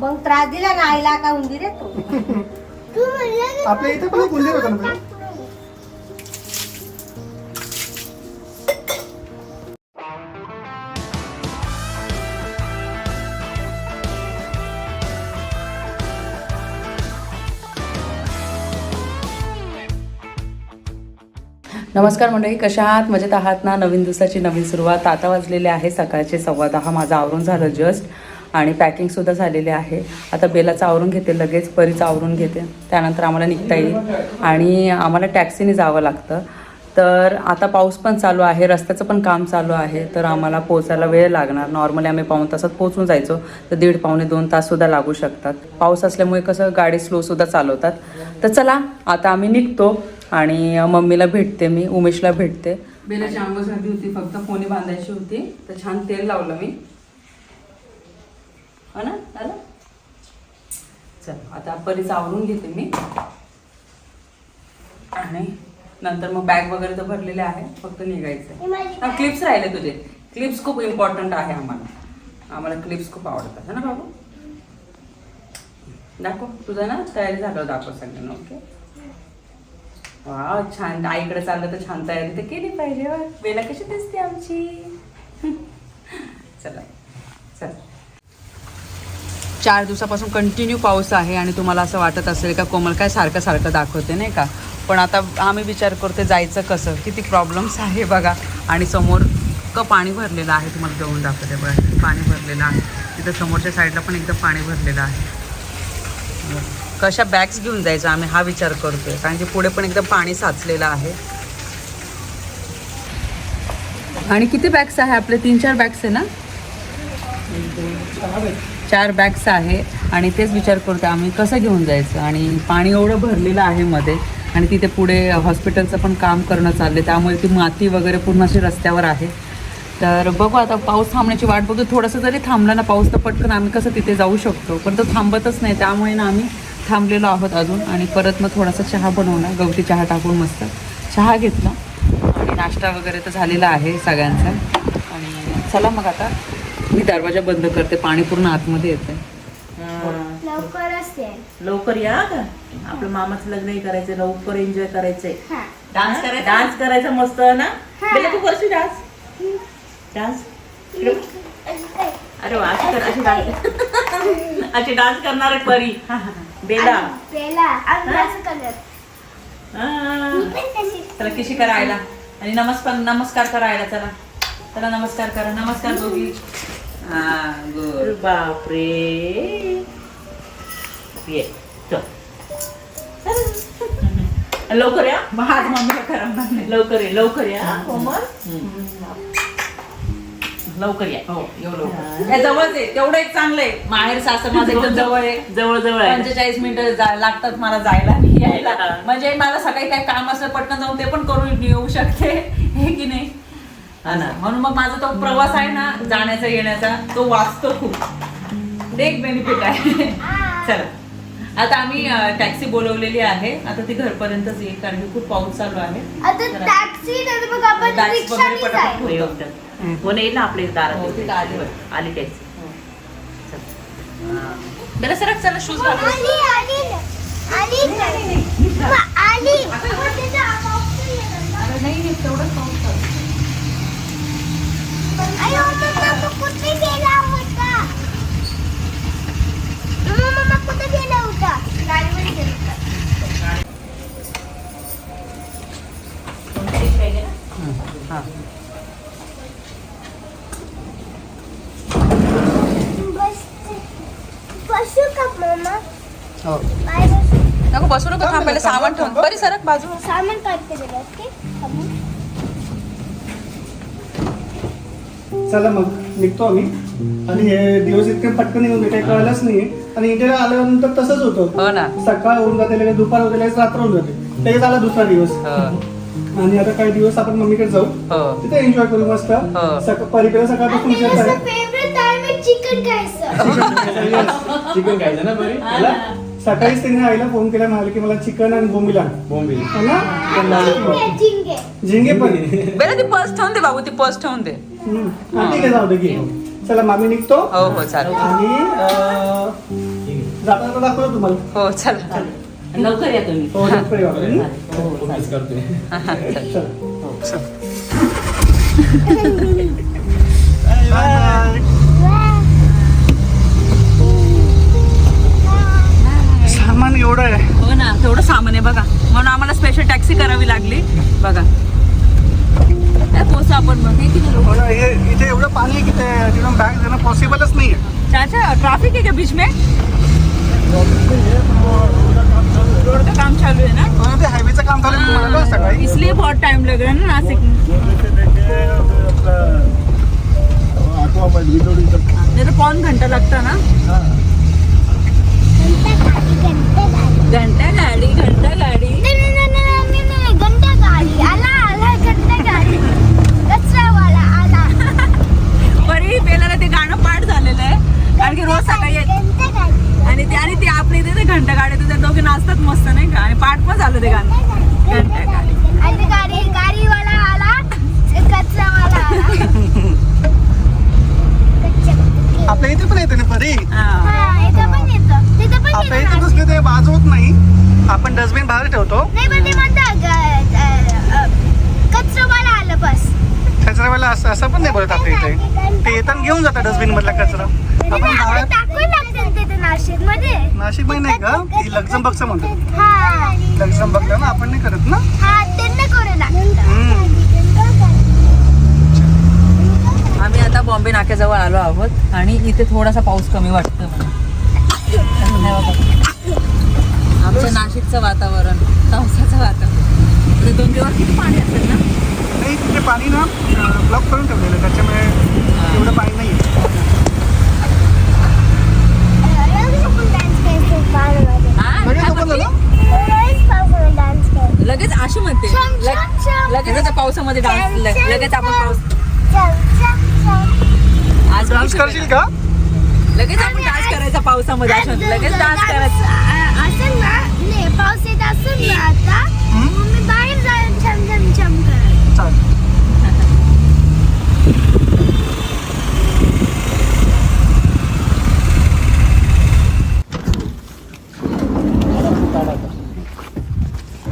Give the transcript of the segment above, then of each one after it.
मग त्रास दिला ना आईला का उंदीर आहे तो? आपल्या इथे पण एक उंदीर होता ना? नमस्कार मंडळी कशा आहात? मजेत आहात ना? नवीन दिवसाची नवीन सुरुवात. आता वाजलेले आहे सकाळचे सव्वा दहा. माझं आवरून झालं जस्ट. आणि पॅकिंगसुद्धा झालेले आहे. आता बेलाचं आवरून घेते लगेच परीचं आवरून घेते. त्यानंतर आम्हाला निघता येईल. आणि आम्हाला टॅक्सीने जावं लागतं. तर आता पाऊस पण चालू आहे रस्त्याचं पण काम चालू आहे. तर आम्हाला पोचायला वेळ लागणार. नॉर्मली आम्ही पाऊन तासात पोचून जायचो. तर दीड पावणे दोन ताससुद्धा लागू शकतात. पाऊस असल्यामुळे कसं गाडी स्लोसुद्धा चालवतात. तर चला आता आम्ही निघतो आणि मम्मीला भेटते मी उमेशला भेटते. बेलाची आंघोळ झाली होती फक्त फोनी बांधायची होती. तर छान तेल लावलं मी. हो ना? झालं? चल आता परीचं आवरून घेते मी. आणि नंतर मग बॅग वगैरे तर भरलेले आहे फक्त निघायचं क्लिप्स राहिले तुझे. क्लिप्स खूप इम्पॉर्टंट आहे आम्हाला. आम्हाला क्लिप्स खूप आवडतात. है ना बाबू? दाखव. तुझं ना तयारी झालं दाखव सगळ्यांना ओके? वा छान. आईकडे चाललं तर छान तयारी तर केली पाहिजे वा. बेला कशी दिसते आमची. चला. चल. चार दिवसापासून कंटिन्यू पाऊस आहे आणि तुम्हाला असं वाटत असेल का कोमल काय सारखं सारखं दाखवते नाही का? पण आता आम्ही विचार करते जायचं कसं? किती प्रॉब्लेम्स आहे बघा. आणि समोर इतकं पाणी भरलेलं आहे. तुम्हाला जवळून दाखवते बघा. पाणी भरलेलं आहे. तिथं समोरच्या साईडला पण एकदम पाणी भरलेलं आहे. कशा बॅग्स घेऊन जायचं आम्ही? हा विचार करतोय. कारण की पुढे पण एकदम पाणी साचलेलं आहे. आणि किती बॅग्स आहे? आपले तीन चार बॅग्स आहे ना? चार बॅग्स आहे आणि तेच विचार करतो आम्ही कसं घेऊन जायचं? आणि पाणी एवढं भरलेलं आहे मध्ये आणि तिथे पुढे हॉस्पिटलचं पण काम करणं चाललं त्यामुळे ती माती वगैरे पूर्ण अशी रस्त्यावर आहे. तर बघू आता पाऊस थांबण्याची वाट बघतो थोडंसं जरी थांबला ना पाऊस तर पटकन आम्ही कसं तिथे जाऊ शकतो. पण तो थांबतच नाही. त्यामुळे ना आम्ही थांबलेलो आहोत अजून. आणि परत मग थोडासा चहा बनवला गवती चहा टाकून मस्त चहा घेतला. आणि नाश्ता वगैरे तर झालेला आहे सगळ्यांचा. आणि चला मग आता. मी दरवाजा बंद करते पाणी पूर्ण आतमध्ये येते लवकरच ते लवकर या का आपलं मामाचं लग्नही करायचं लवकर एन्जॉय करायचंय. डान्स करायचा? डान्स करायचा मस्त ना? बेला तू करशील डान्स डान्स अरे वा अशी कर अशी डान्स अशी डान्स करणार आहे परी. बेला. हा. चला किशी करायला. आणि नमस्कार नमस्कार करायला चला. चला नमस्कार करा. नमस्कार दोघी. हा गुड बापरे. ये चल. लवकर या. आज मम्मीला करमणार नाही लवकर ये लवकर या. कोमल लवकर या. हो येऊ लवकर. हे. जवळच आहे तेवढं एक चांगलं आहे. माहेर सासर माझं एकदम जवळ आहे. जवळ जवळ आहे. पंचेचाळीस मिनिटं जा- लागतात मला जायला यायला. म्हणजे मला सकाळी काय काम असलं पटकन जाऊन ते पण करून येऊ शकते. हे की नाही. म्हणून मग माझा तो प्रवास आहे ना जाण्याचा येण्याचा तो वाचतो खूप. एक बेनिफिट आहे. चला. आता आम्ही टॅक्सी बोलवलेली आहे. आता ती घरपर्यंतच येईल कारण की खूप पाऊस चालू आहे. जायचं. हो, कोण येईल ना आपल्या हो, दारात तिथं आली. आली टॅक्सी बरं सर चला शूज घालू. आली आली. आली. मग आली. नाही तेवढंच नको बसू नको थांब पहिले सामान ठेवून बरी सरक बाजू सामान काढते गेलं ओके चला मग निघतो आम्ही. आणि हे दिवस इतके पटकन गेले काही कळलंच नाही आणि इथे आल्यानंतर तसंच होतं. हो ना. सकाळ होऊन जाते लगेच दुपार होते लगेच रात्र होऊन जाते. लगेच आला दुसरा दिवस. हो. आणि आता काही दिवस आपण मम्मीकडे जाऊ. हो. तिथे एन्जॉय करू मस्त. सक- परीकडे सकाळपासून विचार आहे फेवरेट टाइम आहे चिकन खायचं. चिकन खायचं. ना बरी? सकाळीच त्यांनी आईला फोन केला म्हणाले की मला चिकन आणि बोंबीला बोंबील. झिंगे. पण. बरं ती पर्स ठेवून दे बाबू ती पर्स ठेवून दे. हम्म. हा, ठीक आहे जाऊ दे घे चला मामी निघतो हो हो चालेल आणि अं, जाता जाता दाखवतो तुम्हाला हो चला लवकर या तुम्ही हो लवकर या. हं? हो चालेल. हा, हा, चल. चला. Bye bye. सामान एवढं आहे हो ना तेवढं सामान आहे बघा म्हणून आम्हाला स्पेशल टॅक्सी करावी लागली बघा काय पोहोचू आपण मग हे किती लोक ना, इथे एवढं पाणी आहे की ते तिथून बॅग देणं पॉसिबलच नाही आहे चाचा ट्रैफिक है क्या बीच में? रोड का काम चालू है ना? हो ना, ते हायवेचं काम चालू आहे. तुम्हाला सकाळी इसलिए बहुत टाइम लग रहा है ना नासिक में. पौन घंटा लगता ना घंटा गाड़ी घंटा गाड़ी घंटा गाडी आला आला घंटा गाडी कचरावाला आला बरी बेलाला ते गाणं पाठ झालेलं आहे कारण की रोज सकाळी येत- घंटा गाडी आणि ते आणि ते आपल्या इथे ते घंटा गाडी तर त्या दोघे नाचतात मस्त नाही का आणि पाठ पण झालं ते गाणं घंटा गाडी आणि गाडी गाडीवाला आला कचरावाला आला कच्चा. आपल्या इथे पण येते ना परी हा. हा, इथं पण येतं. तिथं पण आपल्या येतं इथे ना. कसलं ते वाजवत नाही आपण डस्टबिन बाहेर ठेवतो नाही पण ते म्हणतात ग- अ- अ- कचरावाला आलं बस कचरावाला असं असं पण नाही बोलत आपल्या इथे ते येताना घेऊन जातात डस्टबिन मधला कचरा आपण आपण बाहेर टाकून लागतं तिथे नाशिकमध्ये नाशिकमध्ये नाही का ती लक्झमबर्गचं म्हणतो हा लक्झमबर्गला ना आपण नाही करत ना हा त्यांना करू लागतं हम्म. आम्ही आता नाक्याजवळ आलो आहोत आणि इथे थोडासा पाऊस कमी वाटतो मला. आमचं नाशिकचं वातावरण पावसाचं वातावरण. इथे दोन दिवस किती पाणी असेल ना? नाही तिथे पाणी ना ब्लॉक करून ठेवलेलं त्याच्यामुळे एवढं पाणी नाही. हा, लगेच अशी म्हणते. लगेच आता पावसामध्ये डान्स लगेच आपण. पाऊस आज डान्स करशील का लगेच आपण डान्स करायचा पावसामध्ये अशा लगेच डान्स करायचा. असेल ना? नाही पाऊस येत असेल ना आता हम्म? मग मी बाहेर जाऊन छम छम छम चालेल.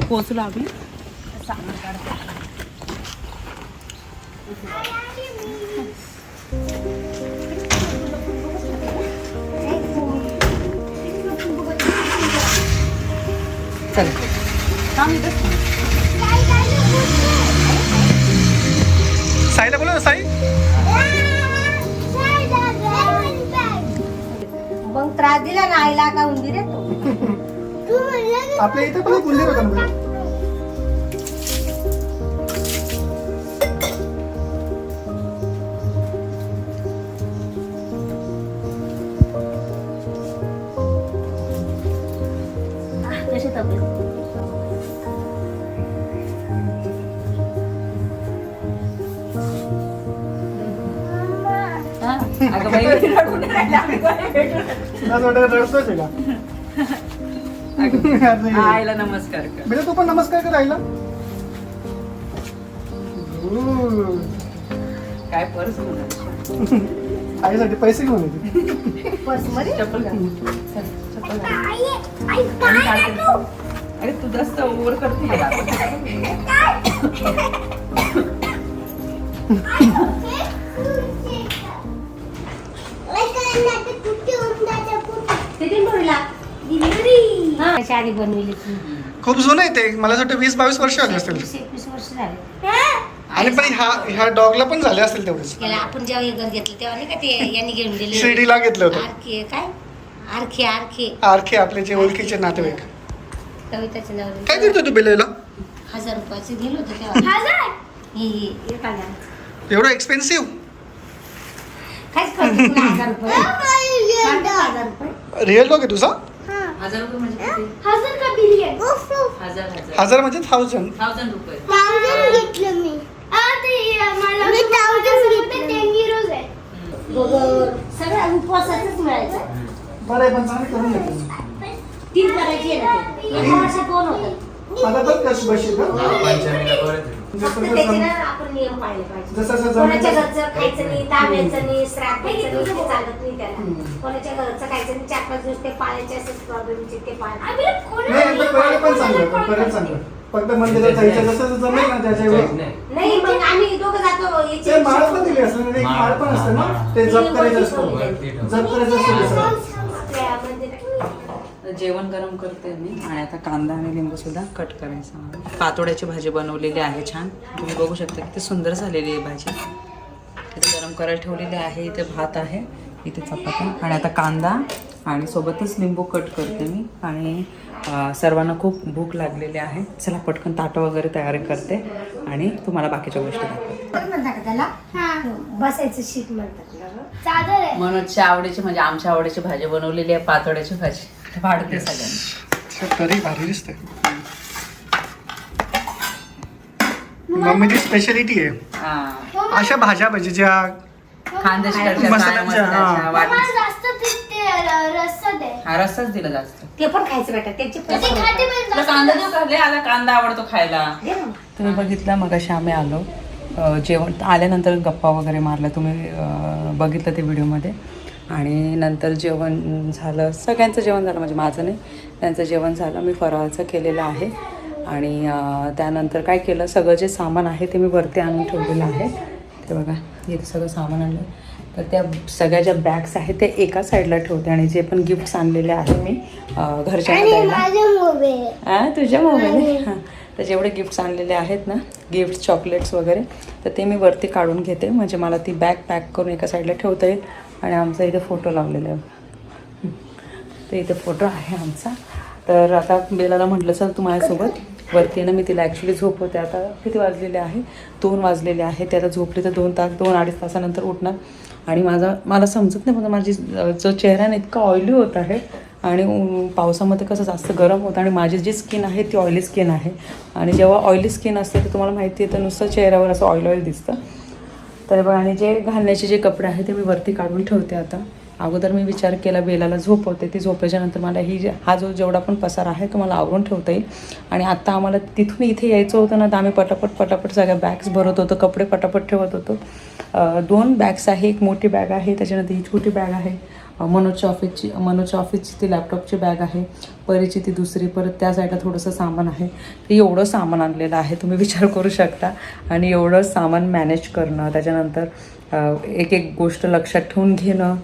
पोचू लागली? चल. साईला बोला साई. मग त्रास दिला ना आईला का उंदीर येतो. आपल्या इथे पण एक उंदीर होता ना बघा. कशी तब्येत हा? अगं बाई रडून राहिली. आम्ही कोणी भेटू नाही. तुला थोडं रडतोच आहे का अगं, अरे. आईला नमस्कार कर बेटा तू पण नमस्कार कर आईला Good. काय पर्स म्हणा आईसाठी पैसे घेऊन येते पर्समध्ये चप्पल घाल. चल, अरे तू जास्त ओव्हर करते किती मुलीला हा. शादी बनवली ती? खूप जुनं आहे ते. मला वाटतं वीस बावीस वर्ष आले असतील एकवीस एकवीस वर्ष झाले. आणि पण ह्या ह्या डॉगला पण झाले असतील तेवढेच. आपण जेव्हा घर घेतलं तेव्हा नाही का ते यांनी घेऊन दिले शिर्डीला घेतलं होतं. काय? आरखे आरखे. आरखे आपले जे ओळखीचे नातेवाईक. कविताचे नाव काय करतो तू बेलेला हजार रुपयाचे दिलं होतं तेव्हा. हे हे हजार. एवढं एक्सपेन्सिव्ह काहीच तुला हजार रुपये. काढतो हजार रुपये. रिअल डॉग आहे तुझा? हजार रुपये म्हणजे किती? हजार का बिलियन हजार हजार. हजार म्हणजे थाउजंड थाउजंड रुपये. थाउजंड घेतलं मी. आ, ते, अ, मला मी थाउजंड घेतलं. टेन युरोज आहे. बरोबर. सगळं उपवासाचंच मिळायचं. बरं आहे पण चांगलं करून घेतो तीन करायची आहे ना ते. एका वर्षात दोन होतात. आता बघ कशी बशी पंचमीला. फक्त त्याचे ना आपण नियम पाळले पाहिजे. जसं जसं जमेल कोणाच्या तसं- घरचं खायचं नाही तांब्याचं नाही श्राद्धाचं नाही ते चालत नाही त्याला. हम्म. कोणाच्या घरचं खायचं नाही चार पाच दिवस ते पाळायचे असेल प्रॉब्लेमचे ते नाही करायला पण चांगलं पण करायला चांगलं फक्त मंदिरात जायचं जसं जमेल ना त्याच्या वेळी. नाही. मग आम्ही दोघं जातो याची ते माळ पण दिली असं एक माळ पण असते ना ते जप करायचं असतं. जप करायचं असतं जेवण गरम करते मी. आणि आता कांदा आणि लिंबू सुद्धा कट करायचा पातोड्याची भाजी बनवलेली आहे छान. तुम्ही बघू शकता किती सुंदर झालेली आहे भाजी. इथे गरम करायला ठेवलेली आहे. इथे भात आहे इथे चपात्या आणि आता कांदा आणि सोबतच लिंबू कट करते मी. आणि सर्वांना खूप भूक लागलेली आहे. चला पटकन ताटं वगैरे तयारी करते आणि तुम्हाला बाकीच्या गोष्टी दाखवते. हा मनोजच्या आवडीची म्हणजे आमच्या आवडीची भाजी बनवलेली आहे पातोड्याची भाजी. वाढते सगळ्यांना. तरी भारी दिसते मम्मीची स्पेशालिटी आहे. हां. अशा भाज्या पाहिजे ज्या खानदेशकडच्या मसाल्याच्या, मसाल्याच्या हां. वाटणी मला जास्त ते- ते र- रस्सा दे. हा रस्साच दिला जास्त. ते पण खायचं बेटा त्याची पण ते खाते पण तुला जास्त कांदा देऊ का? लय आला कांदा आवडतो खायला. दे ना. तुम्ही बघितलं मग अशा आम्ही आलो. अ, जेवण आल्यानंतर गप्पा वगैरे मारल्या. तुम्ही अ, बघितलं ते व्हिडिओमध्ये? आणि नंतर जेवण झालं. सगळ्यांचं जेवण झालं म्हणजे माझं नाही. त्यांचं जेवण झालं. मी फराळाचं केलेलं आहे. आणि त्यानंतर काय केलं? सगळं जे सामान आहे ते मी वरती आणून ठेवलेलं आहे. ते बघा इथे सगळं सामान आणलं. तर त्या सगळ्या ज्या बॅग्स आहेत त्या एका साईडला ठेवते. आणि जे पण गिफ्ट्स आणलेले आहे मी हा तुझ्या मोबाईल हां. तर जेवढे गिफ्ट्स आणलेले आहेत ना गिफ्ट्स चॉकलेट्स वगैरे तर ते मी वरती काढून घेते. म्हणजे मला ती बॅग पॅक करून एका साईडला ठेवता येईल. आणि आमचा इथे फोटो लावलेला आहे तर इथे फोटो आहे आमचा. तर आता बेलाला म्हटलं सर तू माझ्यासोबत वरती ना. मी तिला ॲक्च्युली झोपवते. आता किती वाजलेले आहे? दोन वाजलेले आहे. ते आता झोपले तर दोन तास दोन अडीच तासानंतर उठणार. आणि माझा मला समजत नाही पण माझी जो चेहरा ना इतका ऑइली होत आहे. आणि पावसामध्ये कसं जास्त गरम होतं. आणि माझी जी स्किन आहे ती ऑइली स्किन आहे. आणि जेव्हा ऑइली स्किन असते तर तुम्हाला माहिती आहे तर नुसतं चेहऱ्यावर असं ऑइल ऑइल दिसतं. तर बघा आणि जे घालण्याचे जे कपडे आहेत ते मी वरती काढून ठेवते आता. अगोदर मी विचार केला बेलाला झोपवते ती झोपल्याच्यानंतर मला ही जे- हा जो जेवढा पण पसार आहे तो मला आवरून ठेवता येईल. आणि आत्ता आम्हाला तिथून इथे यायचं होतं ना तर आम्ही पटापट पटापट सगळ्या बॅग्स भरत होतो कपडे पटापट ठेवत होतो. दोन बॅग्स आहे एक मोठी बॅग आहे त्याच्यानंतर ही छोटी बॅग आहे. मनोजच्या ऑफिसची मनोजच्या ऑफिसची ती लॅपटॉपची बॅग आहे. परीची ती दुसरी परत त्या साईडला थोडंसं सामान आहे. ते एवढं सामान आणलेलं आहे तुम्ही विचार करू शकता. आणि एवढं सामान मॅनेज करणं त्याच्यानंतर एक एक गोष्ट लक्षात ठेवून घेणं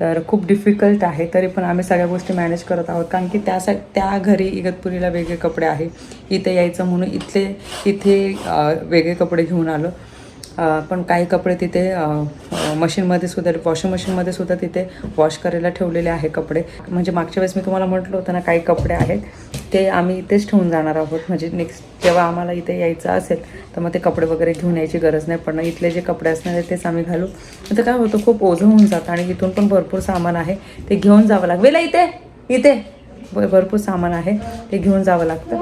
तर खूप डिफिकल्ट आहे. तरी पण आम्ही सगळ्या गोष्टी मॅनेज करत आहोत. कारण की त्या सा त्या घरी इगतपुरीला वेगळे कपडे आहे. इथे यायचं म्हणून इथले इथे वेगळे कपडे घेऊन आलो. पण काही कपडे तिथे मशीनमध्ये सुद्धा वॉशिंग मशीनमध्ये सुद्धा तिथे वॉश करायला ठेवलेले आहे कपडे. म्हणजे मागच्या वेळेस मी तुम्हाला म्हटलं होतं ना काही कपडे आहेत ते आम्ही इथेच ठेवून जाणार आहोत. म्हणजे नेक्स्ट जेव्हा आम्हाला इथे यायचं असेल तर मग ते कपडे वगैरे घेऊन यायची गरज नाही. पडणार इथले जे कपडे असणार आहेत तेच आम्ही घालू. तर काय होतं खूप ओझं होऊन जातं आणि इथून पण भरपूर सामान आहे. ते घेऊन जावं लागेल. इथे इथे. भरपूर सामान आहे. ते घेऊन जावं लागतं.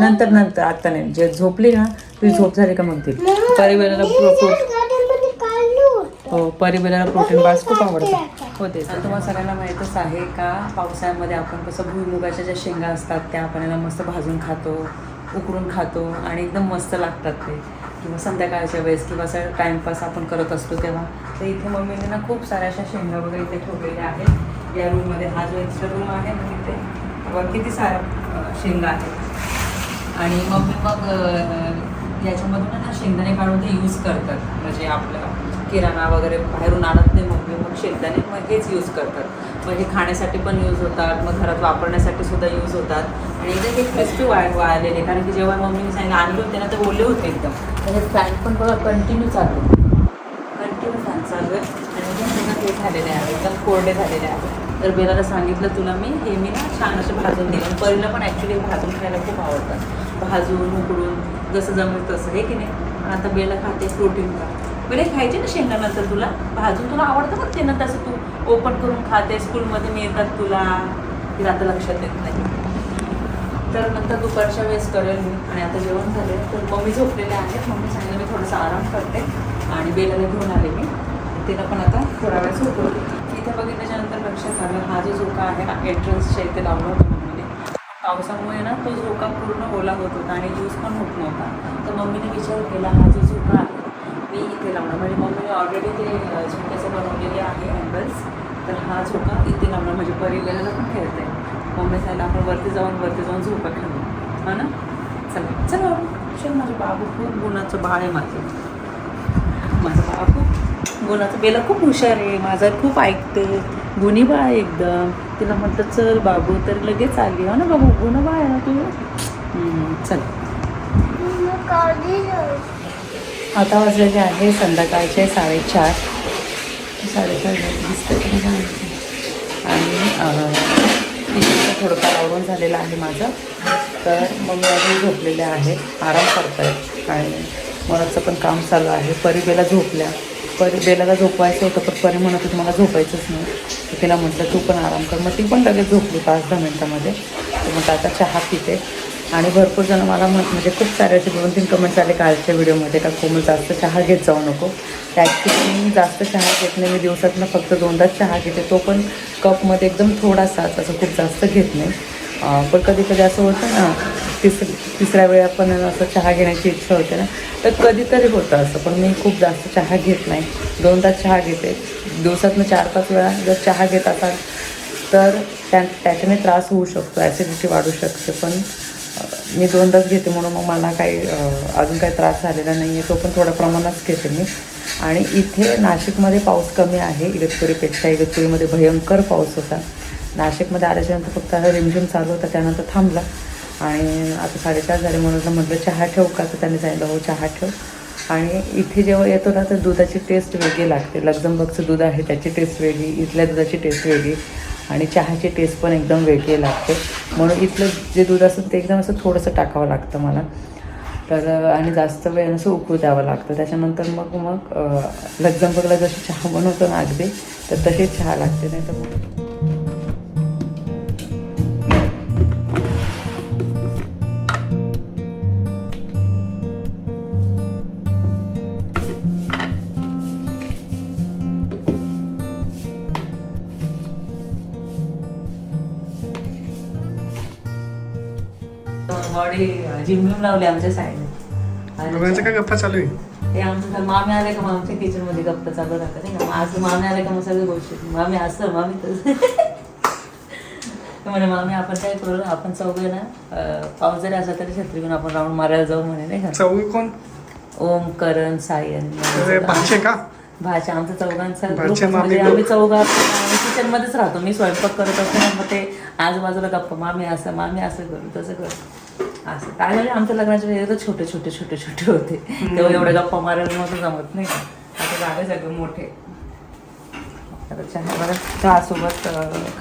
नंतर नंतर आता नाही. जे झोपली ना तुझी झोप झाली का मग ती? परिवाराला प्रोटीन गार्डनमध्ये काढलं होतं. हो परिवाराला प्रोटीन बार्स खूप आवडतात होते तर तुम्हाला सगळ्यांना माहीतच आहे का पावसाळ्यामध्ये आपण कसं भुईमुगाच्या ज्या शेंगा असतात त्या आपण याला मस्त भाजून खातो उकडून खातो आणि एकदम मस्त लागतात ते. किंवा संध्याकाळच्या वेळेस किंवा असं टाईमपास आपण करत असतो तेव्हा. तर इथे मम्मीने ना खूप साऱ्या अशा शेंगा वगैरे इथे ठेवलेल्या आहेत. या रूममध्ये हा जो एक्स्ट्रा रूम आहे ना तिथे किती साऱ्या शेंगा आहेत. आणि मग मी मग याच्यामधून ना शेंगदाणे काढून ते यूज करतात. म्हणजे आपलं किराणा वगैरे बाहेरून आणत नाही मग मी मग शेंगदाणे मग हेच यूज करतात. मग हे खाण्यासाठी पण यूज होतात मग घरात वापरण्यासाठी सुद्धा यूज होतात. आणि इथे हे क्रिस्पी वाळ वाळलेले कारण की जेव्हा मम्मीने सांगितलं आणले होते ना ते ओले होते एकदम. तर हे फॅन पण बघा कंटिन्यू चालू. कंटिन्यू फॅन चालू आहे. आणि हे झालेले आहे एकदम कोरडे झालेले आहे. तर बेलाला सांगितलं तुला मी हे मी ना छान असे भाजून दिले परीला पण ॲक्च्युली भाजून खायला खूप आवडतात भाजून उकडून जसं जमेल तसं हे की नाही? आता बेला खाते प्रोटीन का बेला खायचे ना शेंगानंतर तुला? भाजून तुला आवडतं बघ ते ना तसं तू ओपन करून खाते स्कूलमध्ये मिळतात तुला. तिला आता लक्षात येत नाही. तर नंतर दुपारच्या वेळेस करेल मी. आणि आता जेवण झाले तर मम्मी झोपलेले आहेत मम्मी सांगितलं मी थोडंसं आराम करते. आणि बेलाला घेऊन आले मी. तिला पण आता थोडा वेळ झोपवते. इथे बघितल्याच्या नंतर लक्षात आलं हा जो झोका आहे ना एंट्रन्सच्या इथे लावला होता मम्मीने. पावसामुळे ना तो झोका पूर्ण ओला होत होता आणि यूज पण होत नव्हता. तर मम्मीने विचार केला हा जो झोका आहे मी इथे लावणार. म्हणजे मम्मीने ऑलरेडी ते झोक्याचं बनवलेले आहे अँगल्स तर हा झोका इथे लावणार. म्हणजे परिवेळाला पण खेळते मम्मी सांगितलं आपण वरती जाऊन वरती जाऊन झोका खेळू हा ना? चला चला. चल माझं बाबू खूप गुणाचं बाळ आहे माझं. माझं बाबू गुणाचं बेला खूप हुशार आहे माझा खूप ऐकते. गुणी बाळ आहे एकदम. तिला म्हटलं चल बाबू तर लगेच आली. हो ना बाबू गुण बाळ आहे ना तू? चल. आता वाजलेले आहे संध्याकाळचे साडेचार. साडेचार दिसतं आणि अं, थोडंफार आवरून झालेलं आहे माझं. तर मग अजून झोपलेले आहे. आराम करत आहे आणि मनाचं पण काम चालू आहे. परी बेला झोपल्या. परी बेलाला झोपवायचं होतं पण परी म्हणत होती मला झोपायचंच नाही. तिला म्हटलं तू पण आराम कर. मग ती पण लगेच झोपली पाच दहा मिनटामध्ये. तर म्हटलं आता चहा पिते. आणि भरपूर जण मला म्हणत म्हणजे खूप सारे असे दोन तीन कमेंट्स आले कालच्या व्हिडिओमध्ये का कोमल जास्त चहा घेत जाऊ नको. त्याची मी जास्त चहा घेत नाही मी दिवसातनं फक्त दोनदाच चहा घेते. तो पण कपमध्ये एकदम थोडासाच असं खूप जास्त घेत नाही. पण कधी कधी असं होतं ना तिस तिसऱ्या वेळा पण असं चहा घेण्याची इच्छा होते ना. तर कधीतरी होतं असं पण मी खूप जास्त चहा घेत नाही. दोन तास चहा घेते. दिवसातनं चार पाच वेळा जर चहा घेत असाल तर त्या त्याच्याने त्रास होऊ शकतो ॲसिडिटी वाढू शकते. पण मी दोन तास घेते म्हणून मग मला काही अजून काही त्रास झालेला नाही आहे तो पण थोड्या प्रमाणात घेते मी. आणि इथे नाशिकमध्ये पाऊस कमी आहे. इगतपुरीपेक्षा इगतपुरीमध्ये भयंकर पाऊस होता. नाशिकमध्ये आल्याच्यानंतर फक्त रिमझिम चालू होता त्यानंतर थांबला. आणि आता साडेचार झाले म्हणून म्हटलं चहा ठेव का? तर त्याने सांगितलं हो चहा ठेव. आणि इथे जेव्हा येतो ना तर दुधाची टेस्ट वेगळी लागते. लक्झमबर्गचं दूध आहे त्याची टेस्ट वेगळी इथल्या दुधाची टेस्ट वेगळी आणि चहाची टेस्ट पण एकदम वेगळी लागते. म्हणून इथलं जे दूध असतं ते एकदम असं थोडंसं टाकावं लागतं मला. तर आणि जास्त वेळ असं उकळू द्यावं लागतं. त्याच्यानंतर मग मग लगजमबगला लक्झमबर्गला जशी चहा बनवतो ना अगदी तर तसेच चहा लागते. नाही तर जिम बिम लावली आमच्या साईडने. दोघांचं काय गप्पा चालू आहे? ते आमचं मामी आले का आमच्या किचनमध्ये गप्पा चालू राहतात नाही का? आज मामी आले का मग सगळ्या गोष्टी. मामी असं मामी तसं. म्हणे मामी आपण काय करू? आपण चौघे ना पाऊस जरी असला तरी छत्री घेऊन आपण राऊंड मारायला जाऊ म्हणे नाही का? चौघी कोण? ओम करण सायन का? भाच्या आमचा चौघांचा म्हणजे. आम्ही चौघा किचन मध्येच राहतो. मी स्वयंपाक करत असतो मग ते आजूबाजूला गप्पा मामी असं मामी असं करू तसं करू. असं. काय म्हणजे आमच्या लग्नाच्या वेळी तर छोटे छोटे छोटे छोटे होते. तेव्हा एवढे गप्पा मारायला नव्हतं जमत नाही का? आता झाले सगळे मोठे. आता चहा बरं चहासोबत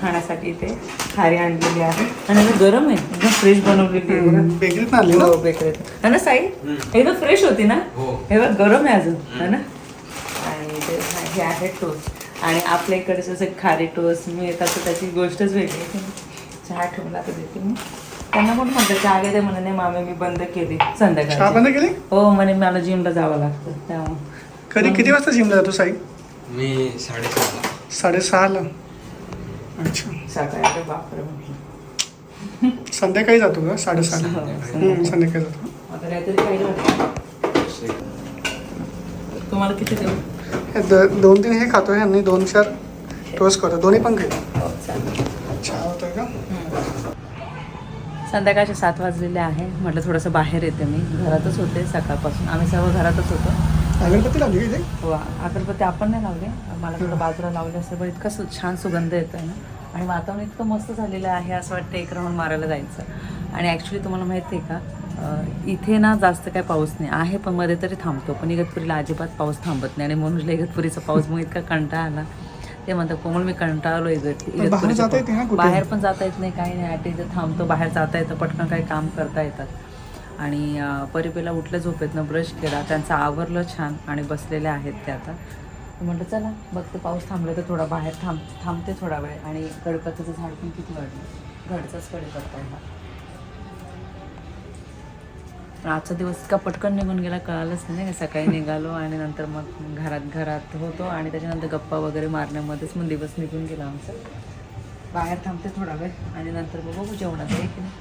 खाण्यासाठी ते खारी आणलेली आहे. आणि आता गरम आहे. एकदम फ्रेश बनवलेली आहे. बघा. बेकरीत ना? हो बेकरीत. है ना साई? एकदम फ्रेश होती ना? हे. बघ गरम आहे अजून. है ना? आणि ते हे आहे टोस्ट आणि आपल्या इकडे जसं खारी टोस्ट मिळतात तर त्याची गोष्टच वेगळी आहे. चहा ठेवला तर देते मी. त्यांना पण म्हटलं चहा घेते म्हणे नाही मामे मी बंद केली चहा संध्याकाळी बंद केली? हो म्हणे मला जिमला जावं लागतं. त्यामुळे. कधी किती वाजता जिमला जातो साई? मी साडेसहाला. साडेसहाला. अच्छा. सकाळी बापरे म्हटलं. संध्याकाळी जातो का? साडेसहाला. हो, हम्म, संध्याकाळी जातो. आता काहीतरी खायला वाटतं. तुम्हाला किती देऊ? हे द- दोन तीन हे खातो ह्यांनी दोन चार टोस्ट करतो दोन्ही पण खातो हो चालेल. चहा होतोय का? संध्याकाळचे सात वाजलेले आहे. म्हटलं थोडंसं बाहेर येते मी. घरातच होते सकाळपासून. आम्ही सर्व घरातच होतो. अगरबत्ती इथे? हो अगरबत्ती आपण नाही लावले. मला थोडं बाजूला लावले असते पण इतकं सु छान सुगंध येतो आहे ना. आणि वातावरण इतकं मस्त झालेलं आहे असं वाटतं एक राऊंड मारायला जायचं. आणि ॲक्च्युली तुम्हाला माहिती आहे का इथे ना जास्त काय पाऊस नाही. आहे पण मध्ये तरी थांबतो. पण इगतपुरीला अजिबात पाऊस थांबत नाही. आणि म्हणून इगतपुरीचा पाऊस मग इतका कंटाळा आला. ते म्हणतात कोमल मी कंटाळलो इगत बाहेर पण जाता येत नाही काही नाही. इथं थांबतो बाहेर जाता येतं पटकन काही काम करता येतात. आणि परिपेला उठल्या झोपेतनं ब्रश केला. त्यांचं आवरलं छान आणि बसलेले आहेत ते आता. म्हटलं चला बघते पाऊस थांबला तर थोडा बाहेर थांब थांबते थोडा वेळ. आणि कडपत्त्याचं झाड पण किती वाढलं. घरचाच आहे हा पण आजचा दिवस इतका पटकन निघून गेला कळालंच नाही का सकाळी निघालो आणि नंतर मग घरात घरात होतो आणि त्याच्यानंतर गप्पा वगैरे मारण्यामध्येच मग दिवस निघून गेला आमचा. बाहेर थांबते थोडा वेळ आणि नंतर मग बघू जेवणाचं आहे की नाही?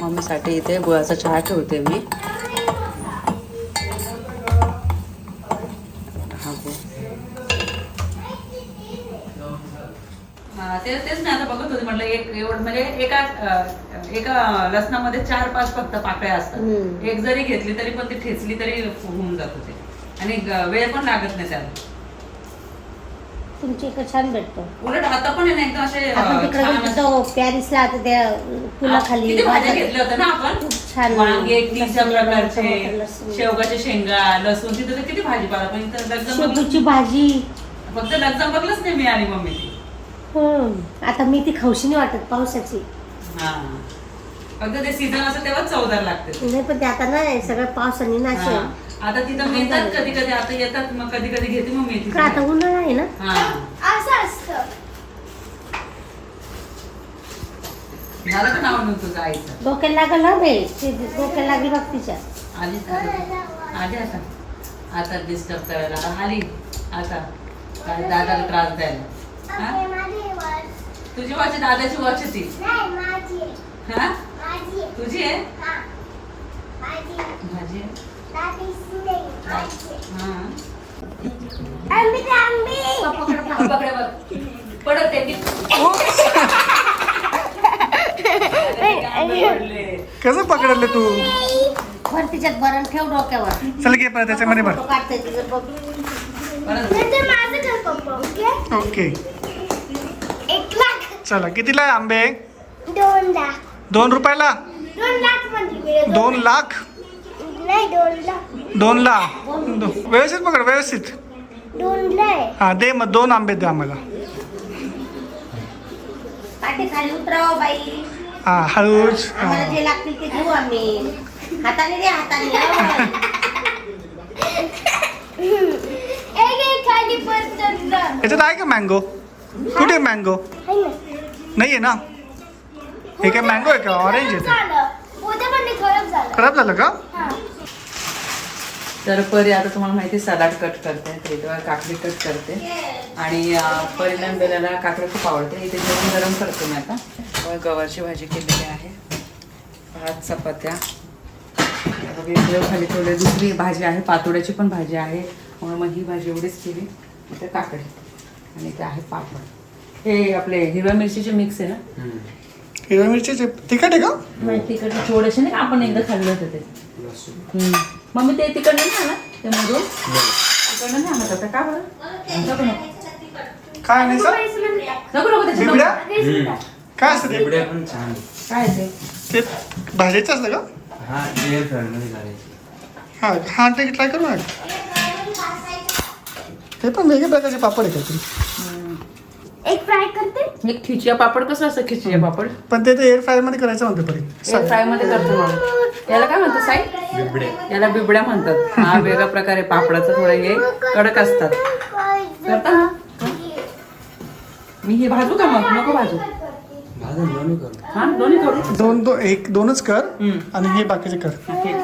मम्मीसाठी इथे गुळाचा चहा ठेवते मी. म्हणजे एका एका लसणामध्ये चार पाच फक्त पाकळ्या असतात. एक जरी घेतली तरी पण ती ठेचली तरी होऊन जात होते आणि वेळ पण लागत नाही त्याला. तुमची इकडे छान भेटतो. उलट आता पण आहे ना एकदम असे आपण तिकडे गेलो पॅरिसला आता त्या पुलाखाली किती भाज्या घेतल्या होत्या ना आपण? खूप छान वांगे टमाटर, प्रकारचे. शेवगाच्या शेंगा लसूण तिथं तर किती भाजीपाला पण इथं शेपूची भाजी. फक्त लग्न बघलंच नाही मी आणि मम्मी ती. आता मी ती खवशी नाही वाटत पावसाची. हा. ते सीझन असं तेव्हाच चवदार लागते. नाही पण ते आता नाही सगळं पावसाने ना हा. आता तिथं मिळतात कधी कधी आता येतात मग कधी कधी घेते मग मी का आता उन्हाळा आहे ना? हा. असं असतं. झालं का नाव नव्हतं तुझं आईचं. डोक्याला लागल ना बे ते डोक्याला लागली बघ तिच्या. आली आली आता. आता डिस्टर्ब करायला. आली. आता. काय दादाला त्रास द्यायला. तुझी वाच आहे, दादाची वाच आहे ती नाही, माझी आहे. हा. तुझी आहे हा. भाजी. हा पडत. कसं पकडले तू भर तिच्यात भरण ठेव डोक्यावर चल घे परत त्याच्यामध्ये भर काढते तिचं बघ ओके? ओके. एक लाख. चला कितीला आहे आंबे? दोन लाख. दोन रुपयाला? दोन लाख म्हणजे. दोन लाख? नाही दोन लाख. दोन ला. दो- व्यवस्थित पकड व्यवस्थित. दोन लय हा दे मग दोन आंबे दे आम्हाला. पाठी खाली उतराव बाई. हा हळूच. आम्हाला. जे लागतील ते घेऊ आम्ही. हाताने दे हाताने. याच्यात आहे का मँगो कुठे मँगो? नाही आहे ना? हे काय मँगो आहे का? ऑरेंज आहे खराब झालं. खराब झालं. का? हा. तर परी आता तुम्हाला माहिती आहे सलाड कट करते बघा काकडी कट करते. आणि आणि बेलाला काकडी खूप आवडते. इथे जेवण गरम करते मी आता. गवारची भाजी केलेली आहे. भात चपात्या. खाली ठेवले दुसरी भाजी आहे पातोड्याची पण भाजी आहे. म्हणून मग ही भाजी एवढीच केली. इथे काकडी आणि इथे आहे पापड. हे आपले हिरव्या मिरचीचे मिक्स आहे ना? हिरव्या मिरचीचे तिखट आहे का? नाही तिकडे थोडेसे नाही का? आपण एकदा खाल्लं होतं ते. हम्म. मम्मी ते तिकडनं नाही आला ते मधून तिकडनं नाही आणत आता का बरं? नको नको. काय नाही सर? नको नको त्याच्यात. बिबड्या? नको. काय असतं ते? बिबड्या पण छान काय आहे ते? ते भाजीचं असतं का? हा एअर फ्रायमध्ये घालायची हा हा ते ट्राय करू ना. ते पण वेगळ्या प्रकारचे पापड आहे काहीतरी. एक फ्राय करते. एक खिचिया पापड कसं असतं खिचिया पापड? पण ते एअर फ्रायमध्ये करायचं म्हणते एअर परी फ्रायमध्ये करतो याला काय म्हणतात साई? बिबड्या याला बिबड्या म्हणतात. हा वेगळ्या प्रकारे पापडाचं थोडं हे कडक असतात. करता? ना? मी हे भाजू का मग? नको भाजू. भाजून दोन्ही करू. हा दोन्ही करू. दोन दोन एक दोनच कर हम्म. आणि हे बाकीचे कर. ठीक.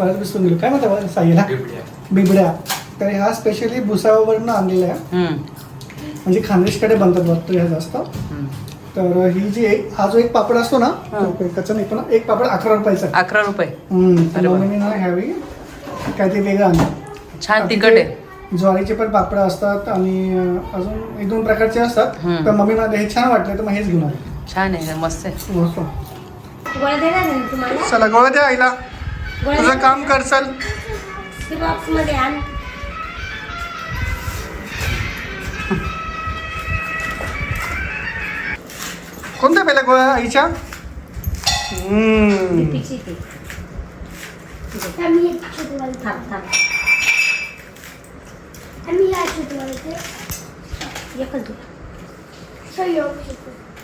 परत विसरून गेलो. काय म्हणता साईला? बिबड्या. बिबड्या. तर हा स्पेशली भुसावळवरनं आणलेला आहे. म्हणजे खानदेशकडे बनतात वाटतं ह्या जास्त. तर ही जी एक हा जो एक पापड असतो ना तो एकाचा नाही पण एक पापड अकरा रुपयाचा आहे. अकरा रुपये. हम्म, तर अरे वा. मम्मीने ना ह्यावेळी ते वेगळं आणलं. छान तिखट ते आहे. ज्वारीचे पण पापड असतात आणि अं, अजून एक दोन प्रकारचे असतात. हम्म. तर मम्मी मला हे छान वाटले तर मग हेच घेऊन आले छान आहे मस्त आहे. मस्त. गोळ्या देणार ना तुम्हाला. चला गोळ्या द्या आईला. तुझं काम कर चल ते बॉक्समध्ये आण. कोणत्या पहिल्या गोळ्या आईच्या?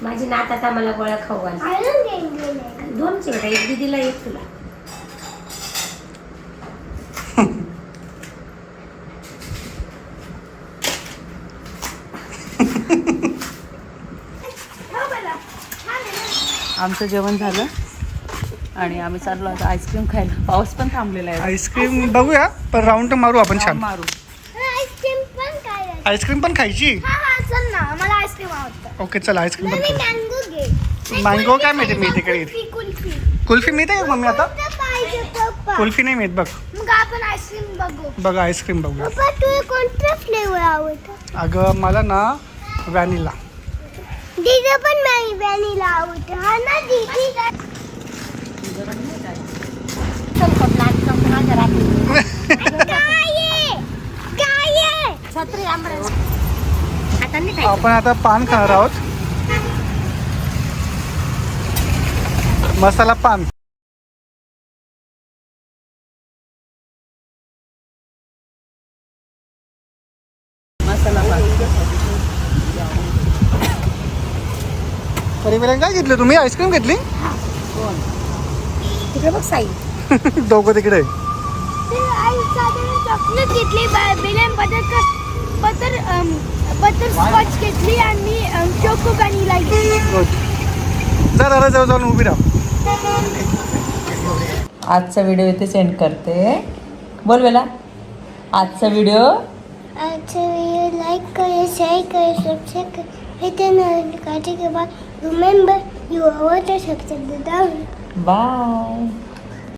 माझी नात आता मला गोळ्या खाऊ घाल. दोन चिकटा एक दीदीला एक तुला हो बरं छान आहे ना आमचं जेवण झालं आणि आम्ही चाललो आता आईस्क्रीम खायला. पाऊस पण थांबलेला आहे. आईस्क्रीम बघूया पण राऊंड मारू आपण छान. मारू. आईस्क्रीम पण खायची? हा हा चल ना. मला आईस्क्रीम आवडतं. ओके चल आईस्क्रीम पण खाऊ. मँगो काय मिळते मी तिकडे? कुल्फी कुल्फी. कुल्फी मिळते का मम्मी आता? कुल्फी नाही मिळत बघ. मग आपण आईस्क्रीम बघू. बघ आईस्क्रीम बघूया. पप्पा तुला कोणतं फ्लेवर आवडतं? अगं मला ना व्हॅनिला दीदी पण नाही व्हॅनिला आवडतं. हा ना दीदी. आपण आता पान खाणार आहोत. मसाला पान मसाला वेळेला काय घेतलं तुम्ही आईस्क्रीम घेतली? तिकडे बघ साई. दोघं तिकडे. चॉकलेट घेतली billion butter butter butterscotch घेतली आणि चोको व्हॅनिला घेतली. गुड जा दादा जवळ जाऊन उभी राहा. आजचा व्हिडिओ इथे सेंड करते. बोल बेला आजचा व्हिडिओ अच्छा व्हिडिओ लाईक करा शेअर करा सबस्क्राईब करा. हे के बाद Remember, you are always accepted the. Bye.